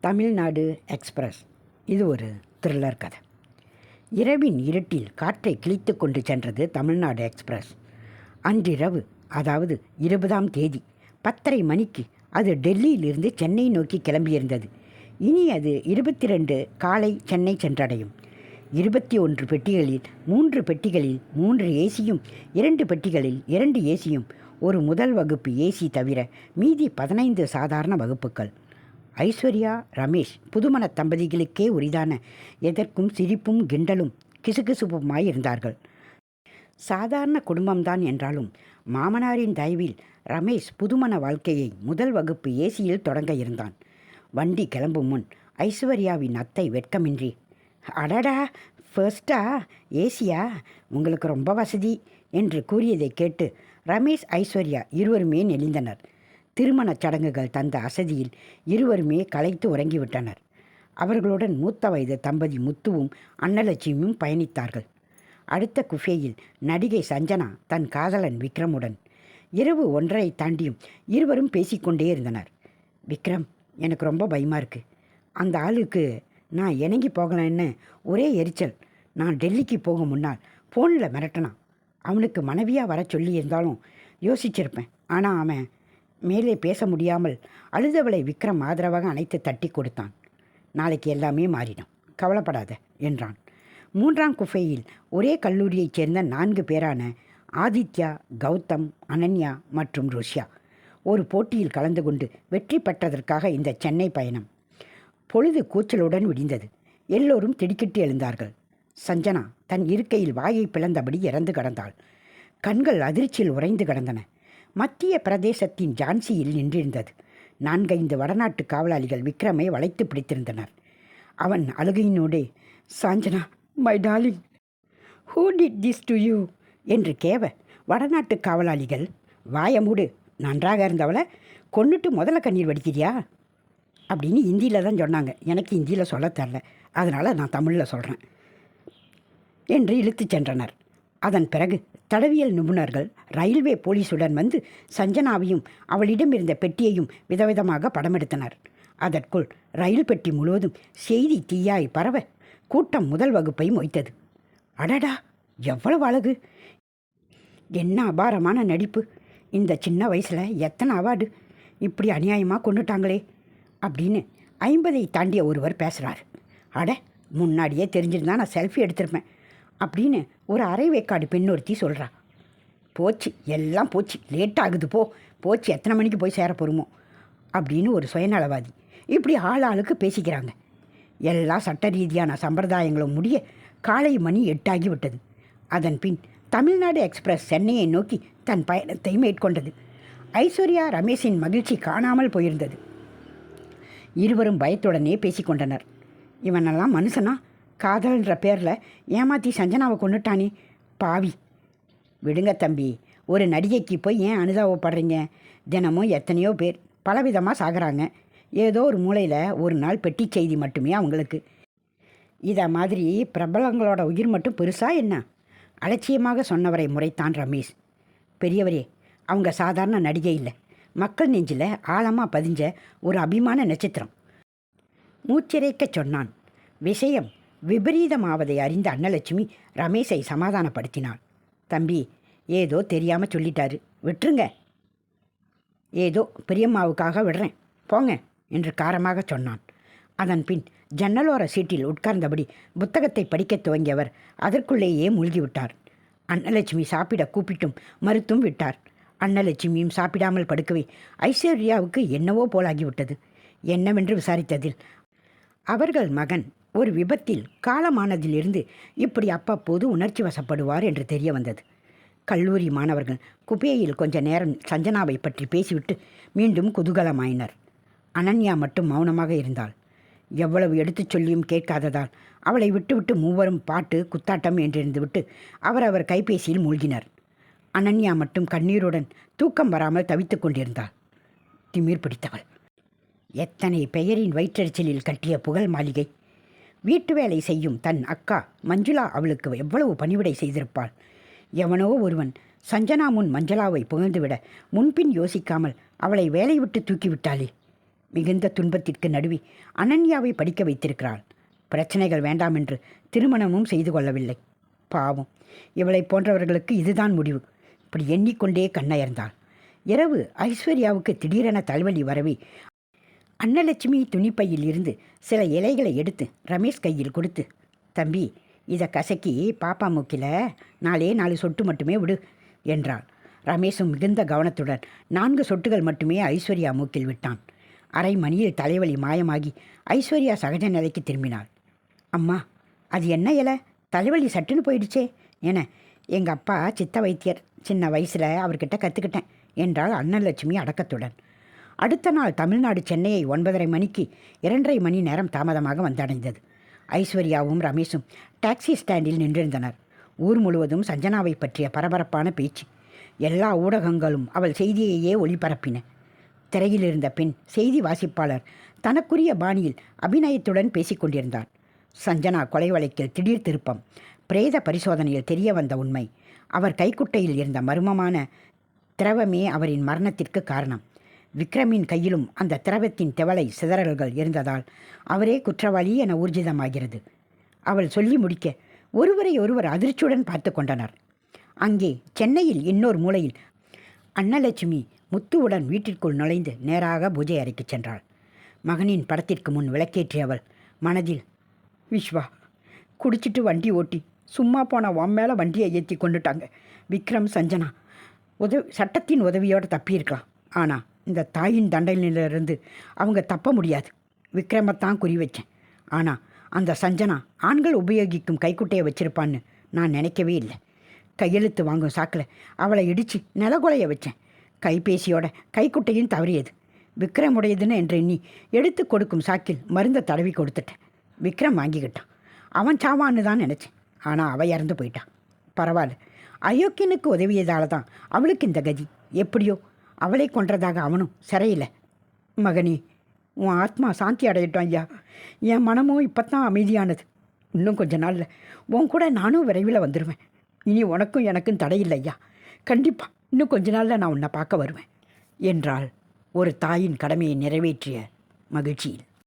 Tamil Nadu express. இது ஒரு thriller கதை. இரவின் இருட்டில் காற்றை கிழித்து கொண்டு சென்றது தமிழ்நாடு எக்ஸ்பிரஸ். அன்றிரவு அதாவது இருபதாம் தேதி பத்தரை மணிக்கு அது டெல்லியிலிருந்து சென்னை நோக்கி கிளம்பியிருந்தது. இனி அது இருபத்தி ரெண்டு காலை சென்னை சென்றடையும். இருபத்தி ஒன்று பெட்டிகளில் மூன்று பெட்டிகளில் மூன்று ஏசியும் இரண்டு பெட்டிகளில் இரண்டு ஏசியும் ஒரு முதல் வகுப்பு ஏசி தவிர மீதி பதினைந்து சாதாரண வகுப்புகள். ஐஸ்வர்யா ரமேஷ் புதுமண தம்பதிகளுக்கே உரிதான எதற்கும் சிரிப்பும் கிண்டலும் கிசுகிசுப்புமாய் இருந்தார்கள். சாதாரண குடும்பம்தான் என்றாலும் மாமனாரின் தயவில் ரமேஷ் புதுமண வாழ்க்கையை முதல் வகுப்பு ஏசியில் தொடங்க இருந்தான். வண்டி கிளம்பும் முன் ஐஸ்வர்யாவின் அத்தை வெட்கமின்றி அடடா ஃபர்ஸ்டா ஏசியா? உங்களுக்கு ரொம்ப வசதி என்று கூறியதை கேட்டு ரமேஷ் ஐஸ்வர்யா இருவருமே நெளிந்தனர். திருமணச் சடங்குகள் தந்த அசதியில் இருவருமே களைத்து உறங்கிவிட்டனர். அவர்களுடன் மூத்த வயது தம்பதி முத்துவும் அன்னலட்சுமியும் பயணித்தார்கள். அடுத்த குஃபேயில் நடிகை சஞ்சனா தன் காதலன் விக்ரமுடன். இரவு ஒன்றரை தாண்டியும் இருவரும் பேசிக்கொண்டே இருந்தனர். விக்ரம் எனக்கு ரொம்ப பயமாக இருக்குது அந்த ஆளுக்கு நான் இணங்கி போகலன்னு ஒரே எரிச்சல். நான் டெல்லிக்கு போக முன்னால் ஃபோனில் மிரட்டினான். அவனுக்கு மனைவியாக வர சொல்லியிருந்தாலும் யோசிச்சிருப்பேன். ஆனால் அவன் மேலே பேச முடியாமல் அழுதவளை விக்ரம் ஆதரவாக அணைத்து தட்டி கொடுத்தான். நாளைக்கு எல்லாமே மாறிடும். கவலைப்படாத என்றான். மூன்றாம் குஃபையில் ஒரே கல்லூரியைச் சேர்ந்த நான்கு பேரான ஆதித்யா கௌதம் அனன்யா மற்றும் ருஷ்யா ஒரு போட்டியில் கலந்து கொண்டு வெற்றி பெற்றதற்காக இந்த சென்னை பயணம் பொழுது கூச்சலுடன் விடிந்தது. எல்லோரும் திடுக்கிட்டு எழுந்தார்கள். சஞ்சனா தன் இருக்கையில் வாயை பிளந்தபடி இறந்து கிடந்தாள். கண்கள் அதிர்ச்சியில் உறைந்து கிடந்தன. மத்திய பிரதேசத்தின் ஜான்சியில் நின்றிருந்தது. நான்கைந்து வடநாட்டு காவலாளிகள் விக்ரமை வளைத்து பிடித்திருந்தனர். அவன் அழுகையினோடே Sanjana my darling who did this to you என்று கேவ வடநாட்டு காவலாளிகள் வாயமூடு நன்றாக இருந்தவளை கொண்டுட்டு முதல்ல கண்ணீர் வடிக்கிறியா? அப்படின்னு ஹிந்தியில் தான் சொன்னாங்க. எனக்கு ஹிந்தியில் சொல்ல தெரில. அதனால் நான் தமிழில் சொல்கிறேன் என்று இழுத்துச் சென்றனர். அதன் பிறகு தடவியல் நிபுணர்கள் ரயில்வே போலீசுடன் வந்து சஞ்சனாவையும் அவளிடம் இருந்த பெட்டியையும் விதவிதமாக படமெடுத்தனர். அதற்குள் ரயில் பெட்டி முழுவதும் செய்தி தீயாய் பரவ கூட்டம் முதல் வகுப்பை மொய்த்தது. அடடா! எவ்வளவு அழகு! என்ன அபாரமான நடிப்பு! இந்த சின்ன வயசில் எத்தனை அவார்டு! இப்படி அநியாயமாக கொண்டுட்டாங்களே அப்படின்னு ஐம்பதை தாண்டிய ஒருவர் பேசுகிறார் அட முன்னாடியே தெரிஞ்சிருந்தா நான் செல்ஃபி எடுத்திருப்பேன். அப்படின்னு ஒரு அரை வேக்காடு பெண் ஒருத்தி சொல்கிறா போச்சு எல்லாம் போச்சு லேட் ஆகுது போ. போச்சு எத்தனை மணிக்கு போய் சேர போகிறோமோ அப்படின்னு ஒரு சுயநலவாதி இப்படி ஆள் ஆளுக்கு பேசிக்கிறாங்க. எல்லா சட்ட ரீதியான சம்பிரதாயங்களும் முடிய காலை மணி எட்டாகி விட்டது. அதன் பின் தமிழ்நாடு எக்ஸ்பிரஸ் சென்னையை நோக்கி தன் பயணத்தை மேற்கொண்டது. ஐஸ்வர்யா ரமேஷின் மகிழ்ச்சி காணாமல் போயிருந்தது. இருவரும் பயத்துடனே பேசிக்கொண்டனர் இவனெல்லாம் மனுஷனா? காதல்ன்ற பேரில் ஏமாற்றி சஞ்சனாவை கொண்டுட்டானே பாவி. விடுங்க தம்பி ஒரு நடிகைக்கு போய் ஏன் அனுதாபப்படுறீங்க தினமும் எத்தனையோ பேர் பலவிதமாக சாகிறாங்க. ஏதோ ஒரு மூலையில் ஒரு நாள் பெட்டி செய்தி மட்டுமே அவங்களுக்கு. இதை மாதிரி பிரபலங்களோட உயிர் மட்டும் பெருசா என்ன? அலட்சியமாக சொன்னவரை முறைத்தான் ரமேஷ். பெரியவரே அவங்க சாதாரண நடிகை இல்லை. மக்கள் நெஞ்சில் ஆழமாக பதிஞ்ச ஒரு அபிமான நட்சத்திரம். மூச்சிறைக்க சொன்னான். விஷயம் விபரீதமாவதை அறிந்த அன்னலட்சுமி ரமேஷை சமாதானப்படுத்தினாள். தம்பி ஏதோ தெரியாமல் சொல்லிட்டாரு. விட்டுருங்க. ஏதோ பெரியம்மாவுக்காக விடுறேன். போங்க என்று காரமாக சொன்னான். அதன் பின் ஜன்னலோர சீட்டில் உட்கார்ந்தபடி புத்தகத்தை படிக்கத் துவங்கியவர் அதற்குள்ளேயே மூழ்கிவிட்டார். அன்னலட்சுமி சாப்பிட கூப்பிட்டும் மறுத்தும் விட்டார். அன்னலட்சுமியும் சாப்பிடாமல் படுக்கவே ஐஸ்வர்யாவுக்கு என்னவோ போலாகிவிட்டது. என்னவென்று விசாரித்ததில் அவர்கள் மகன் ஒரு விபத்தில் காலமானதிலிருந்து இப்படி அப்பப்போது உணர்ச்சி வசப்படுவார் என்று தெரிய வந்தது. கல்லூரி மாணவர்கள் குபேயில் கொஞ்ச நேரம் சஞ்சனாவை பற்றி பேசிவிட்டு மீண்டும் குதூகலமாயினர். அனன்யா மட்டும் மௌனமாக இருந்தாள். எவ்வளவு எடுத்துச் சொல்லியும் கேட்காததால் அவளை விட்டுவிட்டு மூவரும் பாட்டு குத்தாட்டம் என்றிருந்துவிட்டு அவரவர் கைபேசியில் மூழ்கினர். அனன்யா மட்டும் கண்ணீருடன் தூக்கம் வராமல் தவித்துக் கொண்டிருந்தாள். திமிர் பிடித்தவள். எத்தனை பெயரின் வயிற்றெரிச்சலில் கட்டிய புகழ் மாளிகை. வீட்டு வேலை செய்யும் தன் அக்கா மஞ்சுளா அவளுக்கு எவ்வளவு பணிவிடை செய்திருப்பாள்? எவனோ ஒருவன் சஞ்சனா முன் மஞ்சளாவை புகழ்ந்துவிட முன்பின் யோசிக்காமல் அவளை வேலை விட்டு தூக்கிவிட்டாளே. மிகுந்த துன்பத்திற்கு நடுவி அனன்யாவை படிக்க வைத்திருக்கிறாள். பிரச்சனைகள் வேண்டாம் என்று திருமணமும் செய்து கொள்ளவில்லை. பாவம் இவளைப் போன்றவர்களுக்கு இதுதான் முடிவு. இப்படி எண்ணிக்கொண்டே கண்ணயர்ந்தாள். இரவு ஐஸ்வர்யாவுக்கு திடீரென தலைவலி வரவே அன்னலட்சுமி துணிப்பையில் இருந்து சில இலைகளை எடுத்து ரமேஷ் கையில் கொடுத்து தம்பி இதை கசக்கி பாப்பா மூக்கில் நாலே நாலு சொட்டு மட்டுமே விடு என்றாள். ரமேஷும் மிகுந்த கவனத்துடன் நான்கு சொட்டுகள் மட்டுமே ஐஸ்வர்யா மூக்கில் விட்டான். அரை மணியில் தலைவலி மாயமாகி ஐஸ்வர்யா சகஜ நிலைக்கு திரும்பினாள். அம்மா அது என்ன இலை? தலைவலி சட்டுன்னு போயிடுச்சே என எங்கள் அப்பா சித்த வைத்தியர் சின்ன வயசில் அவர்கிட்ட கற்றுக்கிட்டேன் என்றாள் அன்னலட்சுமி அடக்கத்துடன். அடுத்த நாள் தமிழ்நாடு சென்னையை ஒன்பதரை மணிக்கு இரண்டரை மணி நேரம் தாமதமாக வந்தடைந்தது. ஐஸ்வர்யாவும் ரமேஷும் டாக்ஸி ஸ்டாண்டில் நின்றிருந்தனர். ஊர் முழுவதும் சஞ்சனாவை பற்றிய பரபரப்பான பேச்சு. எல்லா ஊடகங்களும் அவள் செய்தியையே ஒளிபரப்பின. திரையில் இருந்த பெண் செய்தி வாசிப்பாளர் தனக்குரிய பாணியில் அபிநயத்துடன் பேசிக்கொண்டிருந்தார் சஞ்சனா கொலை வழக்கில் திடீர் திருப்பம் பிரேத பரிசோதனையில் தெரிய வந்த உண்மை அவர் கைக்குட்டையில் இருந்த மர்மமான திரவமே அவரின் மரணத்திற்கு காரணம். விக்ரமின் கையிலும் அந்த திரவத்தின் திவலை சிதறல்கள் இருந்ததால் அவரே குற்றவாளி என ஊர்ஜிதமாகிறது. அவள் சொல்லி முடிக்க ஒருவரை ஒருவர் அதிர்ச்சியுடன் பார்த்து கொண்டனர். அங்கே சென்னையில் இன்னொரு மூலையில் அன்னலட்சுமி முத்துவுடன் வீட்டிற்குள் நுழைந்து நேராக பூஜை அறைக்கு சென்றாள். மகனின் படத்திற்கு முன் விளக்கேற்றியவள் மனதில் விஸ்வா குடிச்சிட்டு வண்டி ஓட்டி சும்மா போன உன் மேலே வண்டியை ஏற்றி கொண்டுட்டாங்க. விக்ரம் சஞ்சனா உதவி சட்டத்தின் உதவியோடு தப்பியிருக்கலாம். ஆனால் இந்த தாயின் தண்டனையிலிருந்து அவங்க தப்ப முடியாது. விக்ரமத்தான் குறி வச்சேன். ஆனால் அந்த சஞ்சனா ஆண்கள் உபயோகிக்கும் கைக்குட்டையை வச்சிருப்பான்னு நான் நினைக்கவே இல்லை. கையெழுத்து வாங்கும் சாக்கில் அவளை இடித்து நிலகுலைய வச்சேன். கைபேசியோட கைக்குட்டையும் தவறியது. விக்ரமுடையதுன்னு என்று எண்ணி எடுத்து கொடுக்கும் சாக்கில் மருந்தை தடவி கொடுத்துட்டேன். விக்ரம் வாங்கிக்கிட்டான். அவன் சாவான்னு தான் நினச்சேன். ஆனால் அவள் இறந்து போயிட்டான் பரவாயில்ல. அயோக்கியனுக்கு உதவியதால தான் அவளுக்கு இந்த கதி. எப்படியோ அவளை கொன்றதாக அவனும் சிறையில். மகனே உன் ஆத்மா சாந்தி அடையட்டும் ஐயா. என் மனமும் இப்போ தான் அமைதியானது. இன்னும் கொஞ்ச நாளில் உன் கூட நானும் விரைவில் வந்துடுவேன் இனி உனக்கும் எனக்கும் தடையில்லை ஐயா. கண்டிப்பாக இன்னும் கொஞ்ச நாளில் நான் உன்னை பார்க்க வருவேன் என்றாள் ஒரு தாயின் கடமையை நிறைவேற்றிய மகிழ்ச்சியில்.